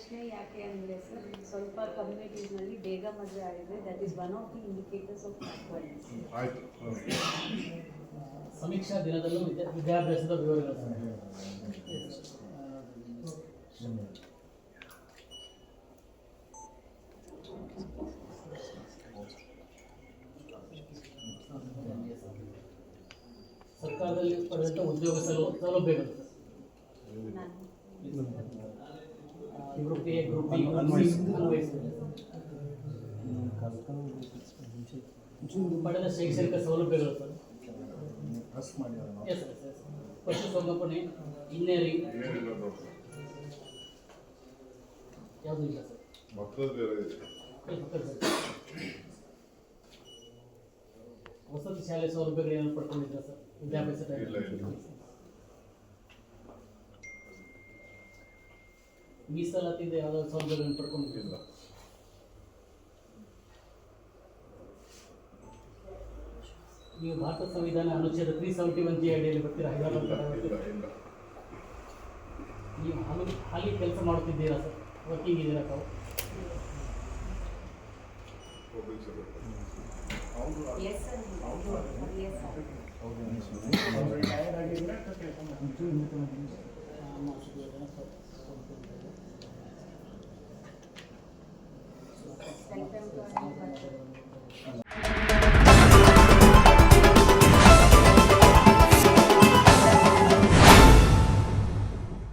ಪ್ರಶ್ನೆ ಯಾಕೆ ಅಂದರೆ ಸರ್ ಸ್ವಲ್ಪ ಕಮ್ಯುನಿಟೀಸ್ನಲ್ಲಿ ಬೇಗ ಮದುವೆ ಆಗಿದೆ that is one of the indicators of backwardness ಆಯ್ತು ಸಮೀಕ್ಷಾ ದಿನದಲ್ಲೂ ವಿದ್ಯಾ ವಿದ್ಯಾಭ್ಯಾಸದ ವಿವರಗಳು ಸರ್ಕಾರದಲ್ಲಿ ಪಡೆದಂಥ ಉದ್ಯೋಗ ಸೌಲ- ಸೌಲಭ್ಯಗಳು ನಾನು group A group B group C ಪಡೆದ ಶೈಕ್ಷಣಿಕ ಸೌಲಭ್ಯಗಳು ಸರ್ ಎಸ್ ಎಸ್ ಎಸ್ ಪಶುಸಂಗೋಪನೆ ಇಂಜಿನಿಯರಿಂಗ್ ಯಾವುದೂ ಇಲ್ಲ ಸರ್. ವಸತಿ ಶಾಲೆ ಸೌಲಭ್ಯಗಳು ಏನಾದ್ರು ಪಡ್ಕೊಂಡಿದ್ದೀರಾ ಸರ್ ವಿದ್ಯಾಭ್ಯಾಸ? ಇಲ್ಲ. ಮೀಸಲಾತಿಯಿಂದ ಯಾವ್ದಾದ್ರು ಸೌಲಭ್ಯಗಳನ್ನು ಪಡ್ಕೊಂಡಿದ್ದೀರಾ ನೀವು ಭಾರತ ಸಂವಿಧಾನ ಅನುಚ್ಛೇದ ತ್ರೀ ಸೆವೆಂಟಿ ಒನ್ ಜಿ ಅಡಿಯಲ್ಲಿ ಬರ್ತೀರಾ ಹೈದರಾಬಾದ್ ನೀವು ಹಾಲಿ ಹಾಲಿ ಕೆಲಸ ಮಾಡುತ್ತಿದ್ದೀರಾ ಸರ್ ವರ್ಕಿಂಗ್ ಇದ್ದೀರಾ ತಾವು ಪಬ್ಲಿಕ್ ಸೆಕ್ರೆಟರಿ ಎಸ್